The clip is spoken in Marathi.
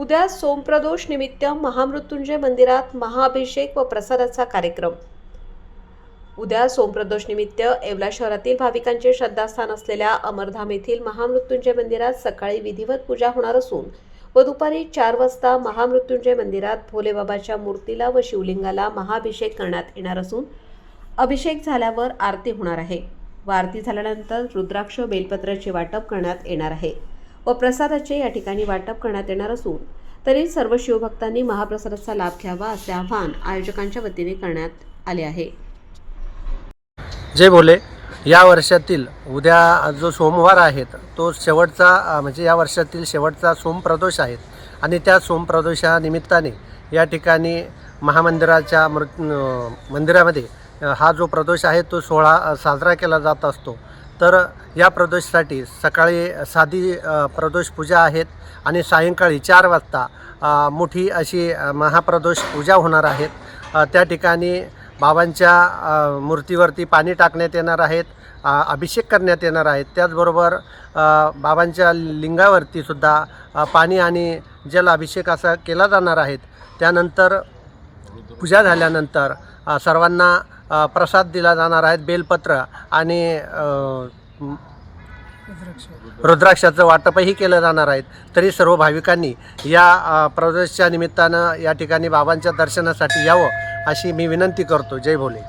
उद्या सोमप्रदोष निमित्त महामृत्युंजय मंदिरात महाअभिषेक व प्रसादाचा कार्यक्रम. उद्या सोमप्रदोष निमित्त येवला शहरातील भाविकांचे श्रद्धास्थान असलेल्या अमरधाम येथील महामृत्युंजय मंदिरात सकाळी विधिवत पूजा होणार असून व दुपारी चार वाजता महामृत्युंजय मंदिरात भोलेबाबाच्या मूर्तीला व शिवलिंगाला महाअभिषेक करण्यात येणार असून अभिषेक झाल्यावर आरती होणार आहे. व आरती झाल्यानंतर रुद्राक्ष बेलपत्राचे वाटप करण्यात येणार आहे. व प्रसादाचे या ठिकाणी वाटप करण्यात येणार असून तरी सर्व शिवभक्तांनी महाप्रसादाचा लाभ घ्यावा असे आवाहन आयोजकांच्या वतीने करण्यात आले आहे. जय भोले. या वर्षातील उद्या जो सोमवार आहेत तो शेवटचा म्हणजे या वर्षातील शेवटचा सोमप्रदोष आहेत आणि त्या सोमप्रदोषा निमित्ताने या ठिकाणी महामंदिराच्या मृ मंदिरामध्ये हा जो प्रदोष आहे तो सोहळा साजरा केला जात असतो. तर या प्रदोषसाठी सकाळी साधी प्रदोष पूजा आहेत आणि सायंकाळी चार वाजता मोठी अशी महाप्रदोष पूजा होणार आहेत. त्या ठिकाणी बाबांच्या मूर्तीवरती पाणी टाकण्यात येणार आहेत अभिषेक करण्यात येणार आहेत. त्याचबरोबर बाबांच्या लिंगावरती सुद्धा पाणी आणि जल अभिषेक असा केला जाणार आहेत. त्यानंतर पूजा झाल्यानंतर सर्वांना प्रसाद दिला जाणार आहेत बेलपत्र आणि रुद्राक्षाचं वाटपही केलं जाणार आहेत तरी सर्व भाविकांनी या प्रदेशच्या निमित्तानं या ठिकाणी बाबांच्या दर्शनासाठी यावं अशी मी विनंती करतो. जय भोले.